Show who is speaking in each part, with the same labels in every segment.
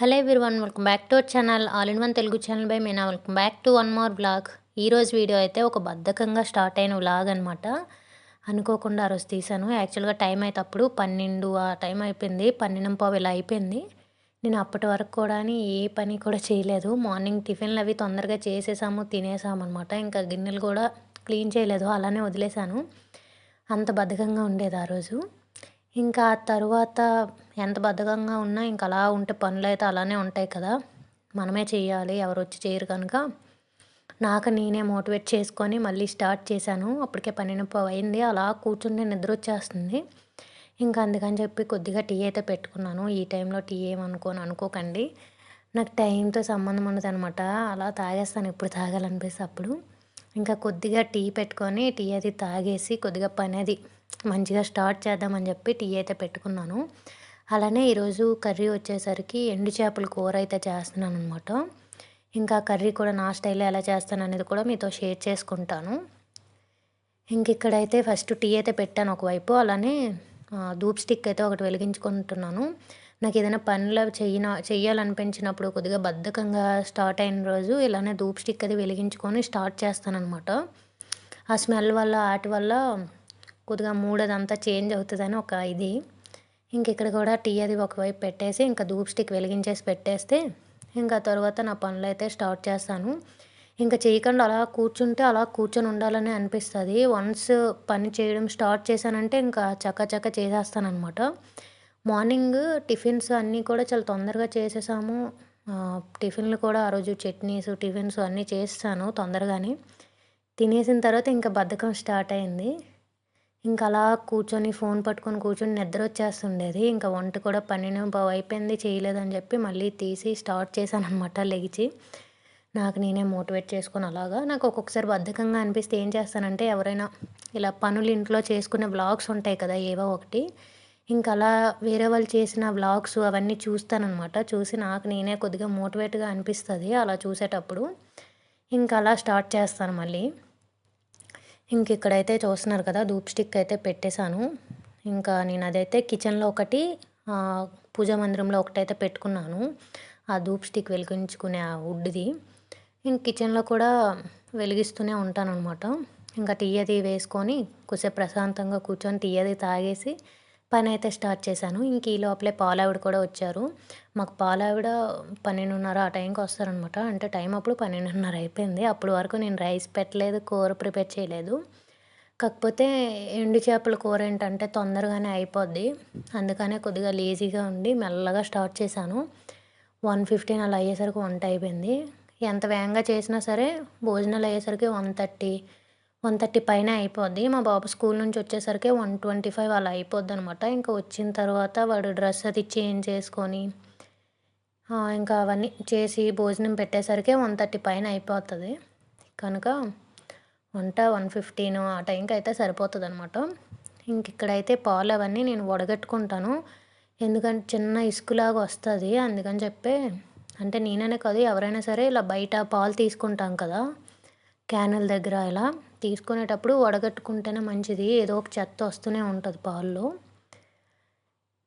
Speaker 1: Hello one welcome back to our channel all in one Telugu channel by Meena. Welcome back to one more blog ఈరోజు video అయితే ఒక బద్ధకంగా start అయిన vlog అనమాట అనుకోకుండా ఆ రోజు తీశాను. యాక్చువల్గా టైం అయితే అప్పుడు పన్నెండు ఆ టైం అయిపోయింది. పన్నెండు పావు ఇలా అయిపోయింది. నేను అప్పటి వరకు కూడా ఏ పని కూడా చేయలేదు. మార్నింగ్ టిఫిన్లు అవి తొందరగా చేసేసాము తినేసాము అనమాట ఇంకా గిన్నెలు కూడా క్లీన్ చేయలేదు. అలానే వదిలేశాను. అంత బద్ధకంగా ఉండేది ఆ రోజు. ఇంకా తర్వాత ఎంత బద్ధకంగా ఉన్నా ఇంకా అలా ఉంటే పనులు అయితే అలానే ఉంటాయి కదా. మనమే చేయాలి ఎవరు వచ్చి చేయరు కనుక. నాకు నేనే మోటివేట్ చేసుకొని మళ్ళీ స్టార్ట్ చేశాను. అప్పటికే పన్నెండు అయింది. అలా కూర్చుంటే నిద్ర వచ్చేస్తుంది. ఇంకా అందుకని చెప్పి కొద్దిగా టీ అయితే పెట్టుకున్నాను. ఈ టైంలో టీ ఏమనుకోని అనుకోకండి. నాకు టైంతో సంబంధం ఉండదు అనమాట అలా తాగేస్తాను. ఎప్పుడు తాగాలనిపిస్తే అప్పుడు. ఇంకా కొద్దిగా టీ పెట్టుకొని టీ అది తాగేసి కొద్దిగా పని అది మంచిగా స్టార్ట్ చేద్దామని చెప్పి టీ అయితే పెట్టుకున్నాను. అలానే ఈరోజు కర్రీ వచ్చేసరికి ఎండు చేపల కూర అయితే చేస్తున్నాను అనమాట ఇంకా కర్రీ కూడా నా స్టైల్లో ఎలా చేస్తాను అనేది కూడా మీతో షేర్ చేసుకుంటాను. ఇంక ఇక్కడైతే ఫస్ట్ టీ అయితే పెట్టాను ఒకవైపు అలానే ధూప్ స్టిక్ అయితే ఒకటి వెలిగించుకుంటున్నాను. నాకు ఏదైనా పనులు చెయ్యిన చెయ్యాలనిపించినప్పుడు కొద్దిగా బద్ధకంగా స్టార్ట్ అయిన రోజు ఇలానే ధూప్ స్టిక్ అది వెలిగించుకొని స్టార్ట్ చేస్తానమాట ఆ స్మెల్ వల్ల వాటి వల్ల కొద్దిగా మూడ్ అదంతా చేంజ్ అవుతుందని ఒక ఇది. ఇంక ఇక్కడ కూడా టీ అది ఒకవైపు పెట్టేసి ఇంకా ధూప్ స్టిక్ వెలిగించేసి పెట్టేస్తే ఇంకా తర్వాత నా పనులు అయితే స్టార్ట్ చేస్తాను. ఇంకా చేయకుండా అలా కూర్చుంటే అలా కూర్చొని ఉండాలని అనిపిస్తుంది. వన్స్ పని చేయడం స్టార్ట్ చేశానంటే ఇంకా చక్క చక్క చేసేస్తానమాట మార్నింగ్ టిఫిన్స్ అన్నీ కూడా చాలా తొందరగా చేసేసాము. టిఫిన్లు కూడా ఆ రోజు చట్నీస్ టిఫిన్స్ అన్నీ చేస్తాను తొందరగానే. తినేసిన తర్వాత ఇంకా బద్ధకం స్టార్ట్ అయింది. ఇంకా అలా కూర్చొని ఫోన్ పట్టుకొని కూర్చొని నిద్ర వచ్చేస్తుండేది. ఇంకా వంట కూడా పన్నెండు బావు అయిపోయింది చేయలేదని చెప్పి మళ్ళీ తీసి స్టార్ట్ చేశాను అనమాట లెగిచి నాకు నేనే మోటివేట్ చేసుకొని అలాగా. నాకు ఒక్కొక్కసారి బద్ధకంగా అనిపిస్తే ఏం చేస్తానంటే ఎవరైనా ఇలా పనులు ఇంట్లో చేసుకునే బ్లాగ్స్ ఉంటాయి కదా ఏవో ఒకటి. ఇంకా అలా వేరే వాళ్ళు చేసిన వ్లాగ్స్ అవన్నీ చూస్తానమాట చూసి నాకు నేనే కొద్దిగా మోటివేట్గా అనిపిస్తుంది అలా చూసేటప్పుడు. ఇంకా అలా స్టార్ట్ చేస్తాను మళ్ళీ. ఇంక ఇక్కడైతే చూస్తున్నారు కదా ధూప్ స్టిక్ అయితే పెట్టేశాను. ఇంకా నేను అదైతే కిచెన్లో ఒకటి పూజా మందిరంలో ఒకటైతే పెట్టుకున్నాను. ఆ ధూప్ స్టిక్ వెలిగించుకునే ఆ వుడ్ది. ఇంక కిచెన్లో కూడా వెలిగిస్తూనే ఉంటాను అనమాట ఇంకా టీ అది వేసుకొని కొంచెం ప్రశాంతంగా కూర్చొని టీ అది తాగేసి పని అయితే స్టార్ట్ చేశాను. ఇంక ఈ లోపలే పాలావిడ కూడా వచ్చారు. మాకు పాలావిడ పన్నెండున్నర ఆ టైంకి వస్తారనమాట. అంటే టైం అప్పుడు పన్నెండున్నర అయిపోయింది. అప్పుడు వరకు నేను రైస్ పెట్టలేదు కూర ప్రిపేర్ చేయలేదు. కాకపోతే ఎండు చేపల కూర ఏంటంటే తొందరగానే అయిపోద్ది. అందుకనే కొద్దిగా లేజీగా ఉండి మెల్లగా స్టార్ట్ చేశాను. వన్ ఫిఫ్టీన్ అలా అయ్యేసరికి వంట అయిపోయింది. ఎంత వేగంగా చేసినా సరే భోజనాలు అయ్యేసరికి వన్ థర్టీ వన్ థర్టీ పైన అయిపోద్ది. మా బాబు స్కూల్ నుంచి వచ్చేసరికి వన్ ట్వంటీ ఫైవ్ అలా అయిపోద్ది అనమాట ఇంకా వచ్చిన తర్వాత వాడు డ్రెస్ అది చేంజ్ చేసుకొని ఇంకా అవన్నీ చేసి భోజనం పెట్టేసరికి వన్ థర్టీ పైన అయిపోతుంది. కనుక వంట వన్ ఫిఫ్టీన్ ఆ టైంకి అయితే సరిపోతుంది అనమాట ఇంక ఇక్కడైతే పాలు అవన్నీ నేను వడగట్టుకుంటాను. ఎందుకంటే చిన్న ఇసుకులాగా వస్తుంది. అందుకని చెప్పి అంటే నేననే కాదు ఎవరైనా సరే ఇలా బయట పాలు తీసుకుంటాం కదా క్యానల్ దగ్గర ఇలా తీసుకునేటప్పుడు వడగట్టుకుంటేనే మంచిది. ఏదో ఒక చెత్త వస్తూనే ఉంటుంది పాల్లో.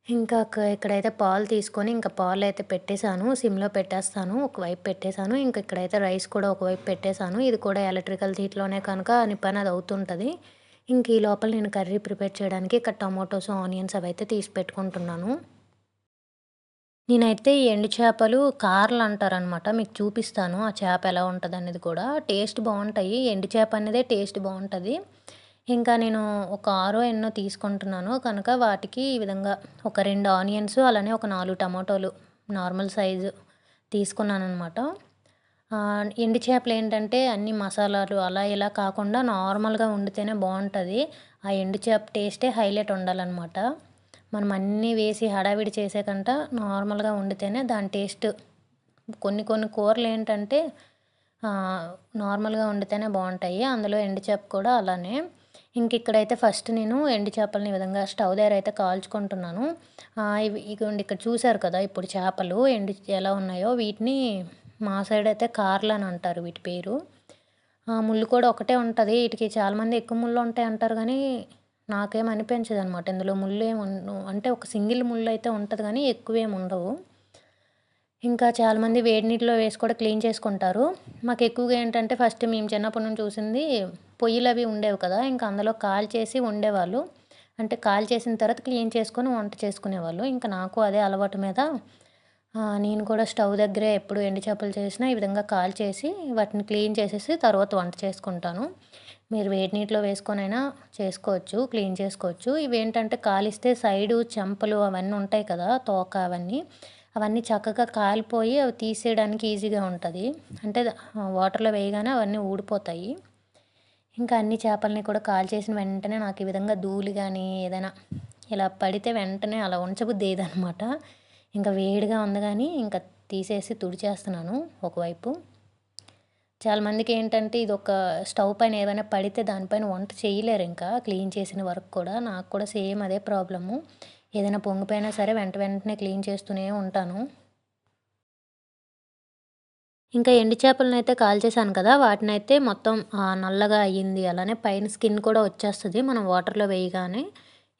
Speaker 1: ఇంకా ఇక్కడైతే పాలు తీసుకొని ఇంకా పాలు అయితే పెట్టేశాను. సిమ్లో పెట్టేస్తాను. ఒకవైపు పెట్టేశాను. ఇంకా ఇక్కడైతే రైస్ కూడా ఒకవైపు పెట్టేశాను. ఇది కూడా ఎలక్ట్రికల్ తీట్లోనే కనుక అని పని అది అవుతుంటుంది. ఇంక ఈ లోపల నేను కర్రీ ప్రిపేర్ చేయడానికి ఇక్కడ టమాటోస్ ఆనియన్స్ అవి అయితే తీసి పెట్టుకుంటున్నాను. నేనైతే ఈ ఎండు చేపలు కార్లు అంటారనమాట మీకు చూపిస్తాను ఆ చేప ఎలా ఉంటుంది అనేది కూడా. టేస్ట్ బాగుంటాయి. ఎండు చేప అనేదే టేస్ట్ బాగుంటుంది. ఇంకా నేను ఒక ఆరో ఎన్నో తీసుకుంటున్నాను. కనుక వాటికి ఈ విధంగా ఒక రెండు ఆనియన్స్ అలానే ఒక నాలుగు టమాటోలు నార్మల్ సైజు తీసుకున్నాను అనమాట ఎండు చేపలు ఏంటంటే అన్ని మసాలాలు అలా ఇలా కాకుండా నార్మల్గా వండితేనే బాగుంటుంది. ఆ ఎండు చేప టేస్టే హైలైట్ ఉండాలన్నమాట మనం అన్నీ వేసి హడావిడి చేసే కంట నార్మల్గా వండితేనే దాని టేస్ట్. కొన్ని కొన్ని కూరలు ఏంటంటే నార్మల్గా వండితేనే బాగుంటాయి. అందులో ఎండు చేప కూడా అలానే. ఇంక ఇక్కడైతే ఫస్ట్ నేను ఎండు చేపలని ఈ విధంగా స్టవ్ దగ్గర అయితే కాల్చుకుంటున్నాను. ఇవి ఇగోండి ఇక్కడ చూశారు కదా ఇప్పుడు చేపలు ఎండు ఎలా ఉన్నాయో వీటిని మా సైడ్ అయితే కార్లు అని అంటారు వీటి పేరు. ముళ్ళు కూడా ఒకటే ఉంటుంది. వీటికి చాలామంది ఎక్కువ ముళ్ళు ఉంటాయి అంటారు కానీ నాకేం అనిపించదు అనమాట ఇందులో ముళ్ళు ఏమి అంటే ఒక సింగిల్ ముళ్ళు అయితే ఉంటుంది కానీ ఎక్కువేమి ఉండవు. ఇంకా చాలామంది వేడి నీటిలో వేసి కూడా క్లీన్ చేసుకుంటారు. మాకు ఎక్కువగా ఏంటంటే ఫస్ట్ మేము చిన్నప్పటి నుంచి చూసింది పొయ్యిలు అవి ఉండేవి కదా. ఇంకా అందులో కాల్ చేసి ఉండేవాళ్ళు అంటే కాల్ చేసిన తర్వాత క్లీన్ చేసుకొని వంట చేసుకునేవాళ్ళు. ఇంకా నాకు అదే అలవాటు మీద నేను కూడా స్టవ్ దగ్గరే ఎప్పుడు ఎండు చేపలు చేసినా ఈ విధంగా కాల్ చేసి వాటిని క్లీన్ చేసేసి తర్వాత వంట చేసుకుంటాను. మీరు వేడి నీటిలో వేసుకొనైనా చేసుకోవచ్చు క్లీన్ చేసుకోవచ్చు. ఇవేంటంటే కాలిస్తే సైడు చెంపలు అవన్నీ ఉంటాయి కదా తోక అవన్నీ. అవన్నీ చక్కగా కాలిపోయి అవి తీసేయడానికి ఈజీగా ఉంటుంది. అంటే వాటర్లో వేయగానే అవన్నీ ఊడిపోతాయి. ఇంకా అన్ని చేపలని కూడా కాల్ చేసిన వెంటనే నాకు ఈ విధంగా ధూళి కానీ ఏదైనా ఇలా పడితే వెంటనే అలా ఉంచబుద్ది ఏదనమాట ఇంకా వేడిగా ఉంది కానీ ఇంకా తీసేసి తుడిచేస్తున్నాను ఒకవైపు. చాలామందికి ఏంటంటే ఇది ఒక స్టవ్ పైన ఏమైనా పడితే దానిపైన వంట చేయలేరు ఇంకా క్లీన్ చేసిన వరకు కూడా. నాకు కూడా సేమ్ అదే ప్రాబ్లము. ఏదైనా పొంగిపోయినా సరే వెంట వెంటనే క్లీన్ చేస్తూనే ఉంటాను. ఇంకా ఎండు చేపలను అయితే కాల్చేసాను కదా వాటిని అయితే మొత్తం నల్లగా అయ్యింది. అలానే పైన స్కిన్ కూడా వచ్చేస్తుంది మనం వాటర్లో వేయగానే.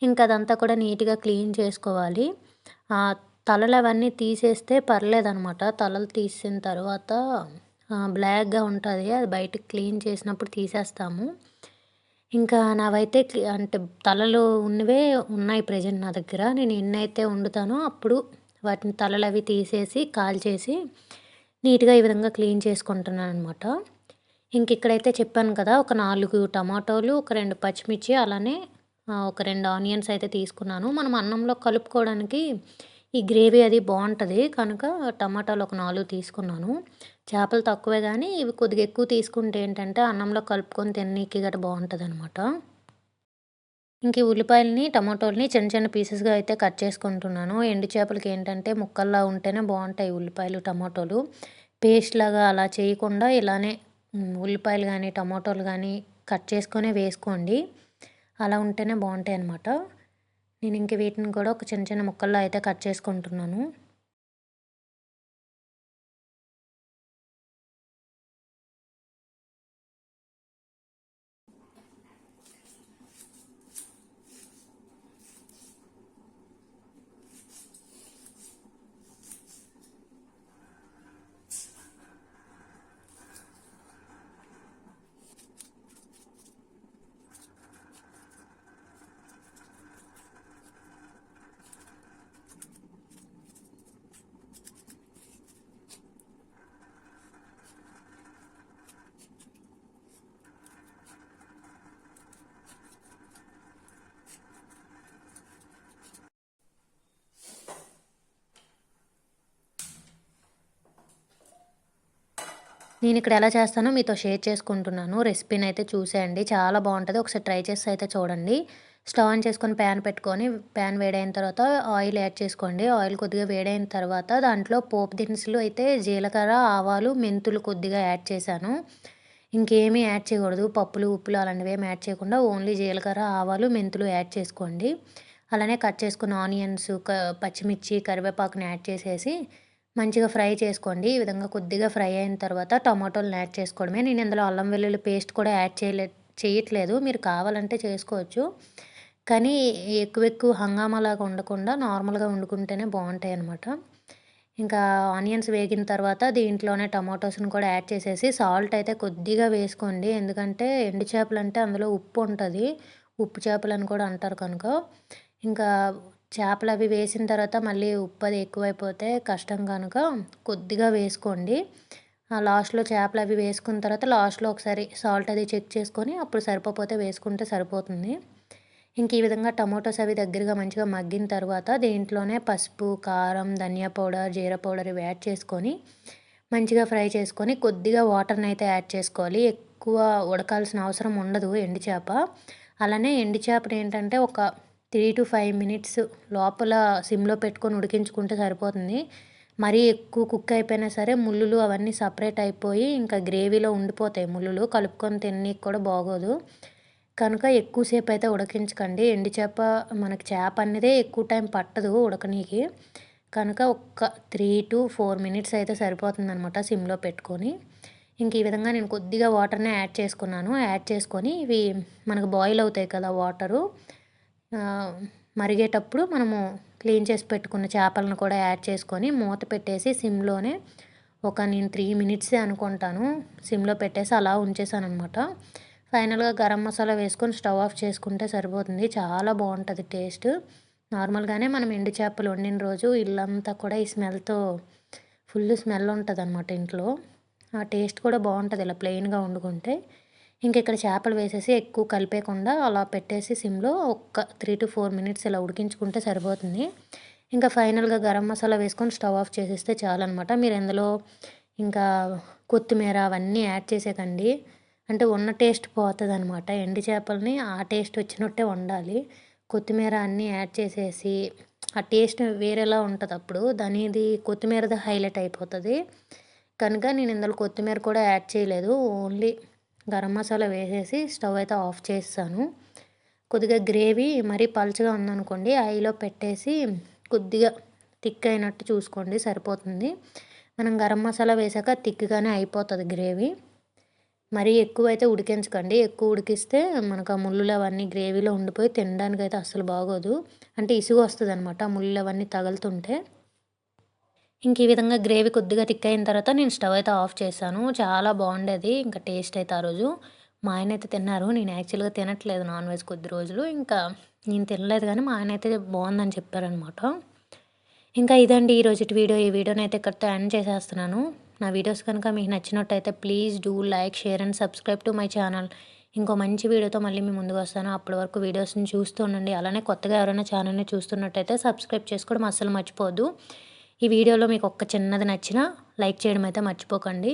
Speaker 1: ఇంకా అదంతా కూడా నీట్గా క్లీన్ చేసుకోవాలి. తలలు అవన్నీ తీసేస్తే పర్లేదనమాట. తలలు తీసిన తర్వాత బ్లాక్గా ఉంటుంది. అది బయటకు క్లీన్ చేసినప్పుడు తీసేస్తాము. ఇంకా నావైతే అంటే తలలు ఉన్నవే ఉన్నాయి ప్రజెంట్ నా దగ్గర. నేను ఎన్నైతే వండుతానో అప్పుడు వాటిని తలలు అవి తీసేసి కాల్చేసి నీట్గా ఈ విధంగా క్లీన్ చేసుకుంటున్నాను అనమాట ఇంక ఇక్కడైతే చెప్పాను కదా ఒక నాలుగు టమాటోలు ఒక రెండు పచ్చిమిర్చి అలానే ఒక రెండు ఆనియన్స్ అయితే తీసుకున్నాను. మనం అన్నంలో కలుపుకోవడానికి ఈ గ్రేవీ అది బాగుంటుంది. కనుక టమాటాలు ఒక నాలుగు తీసుకున్నాను. చేపలు తక్కువే కానీ ఇవి కొద్దిగా ఎక్కువ తీసుకుంటే ఏంటంటే అన్నంలో కలుపుకొని తిన్నీకి గట్రా బాగుంటుంది అనమాట ఇంక ఉల్లిపాయలని టమాటోల్ని చిన్న చిన్న పీసెస్గా అయితే కట్ చేసుకుంటున్నాను. ఎండు చేపలకి ఏంటంటే ముక్కల్లా ఉంటేనే బాగుంటాయి ఉల్లిపాయలు టమాటోలు. పేస్ట్ లాగా అలా చేయకుండా ఇలానే ఉల్లిపాయలు కానీ టమాటోలు కానీ కట్ చేసుకొని వేసుకోండి. అలా ఉంటేనే బాగుంటాయి అన్నమాట నేను ఇంక వీటిని కూడా ఒక చిన్న చిన్న ముక్కల్లో అయితే కట్ చేసుకుంటున్నాను. నేను ఇక్కడ ఎలా చేస్తానో మీతో షేర్ చేసుకుంటున్నాను. రెసిపీని అయితే చూసేయండి. చాలా బాగుంటుంది. ఒకసారి ట్రై చేసి అయితే చూడండి. స్టవ్ ఆన్ చేసుకొని ప్యాన్ పెట్టుకొని ప్యాన్ వేడైన తర్వాత ఆయిల్ యాడ్ చేసుకోండి. ఆయిల్ కొద్దిగా వేడైన తర్వాత దాంట్లో పోపు దినుసులు అయితే జీలకర్ర ఆవాలు మెంతులు కొద్దిగా యాడ్ చేశాను. ఇంకేమీ యాడ్ చేయకూడదు. పప్పులు ఉప్పులు అలాంటివి ఏమి యాడ్ చేయకుండా ఓన్లీ జీలకర్ర ఆవాలు మెంతులు యాడ్ చేసుకోండి. అలానే కట్ చేసుకున్న ఆనియన్స్ పచ్చిమిర్చి కరివేపాకుని యాడ్ చేసేసి మంచిగా ఫ్రై చేసుకోండి. ఈ విధంగా కొద్దిగా ఫ్రై అయిన తర్వాత టమాటోలను యాడ్ చేసుకోవడమే. నేను ఇందులో అల్లం వెల్లుల్లి పేస్ట్ కూడా యాడ్ చేయలే చేయట్లేదు. మీరు కావాలంటే చేసుకోవచ్చు. కానీ ఎక్కువ ఎక్కువ హంగామాలాగా ఉండకుండా నార్మల్గా వండుకుంటేనే బాగుంటాయి అనమాట ఇంకా ఆనియన్స్ వేగిన తర్వాత దీంట్లోనే టమాటోస్ని కూడా యాడ్ చేసేసి సాల్ట్ అయితే కొద్దిగా వేసుకోండి. ఎందుకంటే ఎండు చేపలు అంటే అందులో ఉప్పు ఉంటుంది. ఉప్పు చేపలు అని కూడా అంటారు కనుక. ఇంకా చేపలు అవి వేసిన తర్వాత మళ్ళీ ఉప్పు అది ఎక్కువైపోతే కష్టం కనుక కొద్దిగా వేసుకోండి. లాస్ట్లో చేపలు అవి వేసుకున్న తర్వాత లాస్ట్లో ఒకసారి సాల్ట్ అది చెక్ చేసుకొని అప్పుడు సరిపోతే వేసుకుంటే సరిపోతుంది. ఇంక ఈ విధంగా టమాటోస్ అవి దగ్గరగా మంచిగా మగ్గిన తర్వాత దీంట్లోనే పసుపు కారం ధనియా పౌడర్ జీర పౌడర్ ఇవి యాడ్ చేసుకొని మంచిగా ఫ్రై చేసుకొని కొద్దిగా వాటర్ని అయితే యాడ్ చేసుకోవాలి. ఎక్కువ ఉడకాల్సిన అవసరం ఉండదు ఎండు చేప. అలానే ఎండు చేపను ఏంటంటే ఒక త్రీ టు ఫైవ్ మినిట్స్ లోపల సిమ్లో పెట్టుకొని ఉడికించుకుంటే సరిపోతుంది. మరీ ఎక్కువ కుక్ అయిపోయినా సరే ముళ్ళులు అవన్నీ సపరేట్ అయిపోయి ఇంకా గ్రేవీలో ఉండిపోతాయి ముళ్ళులు. కలుపుకొని తిననీకి కూడా బాగోదు. కనుక ఎక్కువసేపు అయితే ఉడికించకండి. ఎండి చేప మనకి చేప అనేదే ఎక్కువ టైం పట్టదు ఉడకనీకి. కనుక ఒక్క త్రీ టు ఫోర్ మినిట్స్ అయితే సరిపోతుంది అనమాట సిమ్లో పెట్టుకొని. ఇంక ఈ విధంగా నేను కొద్దిగా వాటర్ని యాడ్ చేసుకున్నాను. యాడ్ చేసుకొని ఇవి మనకు బాయిల్ అవుతాయి కదా వాటరు. మరిగేటప్పుడు మనము క్లీన్ చేసి పెట్టుకున్న చేపలను కూడా యాడ్ చేసుకొని మూత పెట్టేసి సిమ్లోనే ఒక నేను త్రీ మినిట్సే అనుకుంటాను. సిమ్లో పెట్టేసి అలా ఉంచేసాను అనమాట ఫైనల్గా గరం మసాలా వేసుకొని స్టవ్ ఆఫ్ చేసుకుంటే సరిపోతుంది. చాలా బాగుంటుంది టేస్ట్. నార్మల్గానే మనం ఎండు చేపలు వండిన రోజు ఇల్లంతా కూడా ఈ స్మెల్తో ఫుల్ స్మెల్ ఉంటుంది అనమాట ఇంట్లో. ఆ టేస్ట్ కూడా బాగుంటుంది ఇలా ప్లెయిన్గా వండుకుంటే. ఇంక ఇక్కడ చేపలు వేసేసి ఎక్కువ కలిపేయకుండా అలా పెట్టేసి సిమ్లో ఒక్క త్రీ టు ఫోర్ మినిట్స్ ఇలా ఉడికించుకుంటే సరిపోతుంది. ఇంకా ఫైనల్గా గరం మసాలా వేసుకొని స్టవ్ ఆఫ్ చేసేస్తే చాలన్నమాట. మీరు ఎందులో ఇంకా కొత్తిమీర అవన్నీ యాడ్ చేసేకండి. అంటే ఉన్న టేస్ట్ పోతుంది అనమాట ఎండి చేపలని ఆ టేస్ట్ వచ్చినట్టే వండాలి. కొత్తిమీర అన్నీ యాడ్ చేసేసి ఆ టేస్ట్ వేరేలా ఉంటుంది అప్పుడు. దానిది కొత్తిమీరది హైలైట్ అయిపోతుంది. కనుక నేను ఇందులో కొత్తిమీర కూడా యాడ్ చేయలేదు. ఓన్లీ గరం మసాలా వేసేసి స్టవ్ అయితే ఆఫ్ చేస్తాను. కొద్దిగా గ్రేవీ మరీ పలుచగా ఉందనుకోండి ఐలో పెట్టేసి కొద్దిగా థిక్ అయినట్టు చూసుకోండి సరిపోతుంది. మనం గరం మసాలా వేసాక థిక్గానే అయిపోతుంది గ్రేవీ. మరీ ఎక్కువ అయితే ఉడికించకండి. ఎక్కువ ఉడికిస్తే మనకు ఆ ముళ్ళులు అవన్నీ గ్రేవీలో ఉండిపోయి తినడానికి అయితే అస్సలు బాగోదు. అంటే ఇసుగు వస్తుంది అనమాట ఆ ముళ్ళు అవన్నీ తగులుతుంటే. ఇంక ఈ విధంగా గ్రేవీ కొద్దిగా థిక్ అయిన తర్వాత నేను స్టవ్ అయితే ఆఫ్ చేశాను. చాలా బాగుండేది. ఇంకా టేస్ట్ అయితే ఆ రోజు. మా ఆయన అయితే తిన్నారు. నేను యాక్చువల్గా తినట్లేదు నాన్ వెజ్ కొద్ది రోజులు. ఇంకా నేను తినలేదు కానీ మా ఆయన అయితే బాగుందని చెప్పారనమాట ఇంకా ఇదండి ఈరోజు వీడియో. ఈ వీడియోని అయితే ఇక్కడితో ఎండ్ చేసేస్తున్నాను. నా వీడియోస్ కనుక మీకు నచ్చినట్టయితే please do like share and subscribe to my channel. ఇంకో మంచి వీడియోతో మళ్ళీ మీ ముందుకు వస్తాను. అప్పటి వరకు వీడియోస్ని చూస్తూ ఉండండి. అలానే కొత్తగా ఎవరైనా ఛానల్ని చూస్తున్నట్టయితే సబ్స్క్రైబ్ చేసుకోవడం అస్సలు మర్చిపోద్దు ఈ వీడియోలో మీకు ఒక్క చిన్నది నచ్చినా లైక్ చేయడం అయితే మర్చిపోకండి.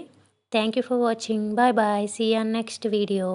Speaker 1: Thank you for watching bye bye see on next video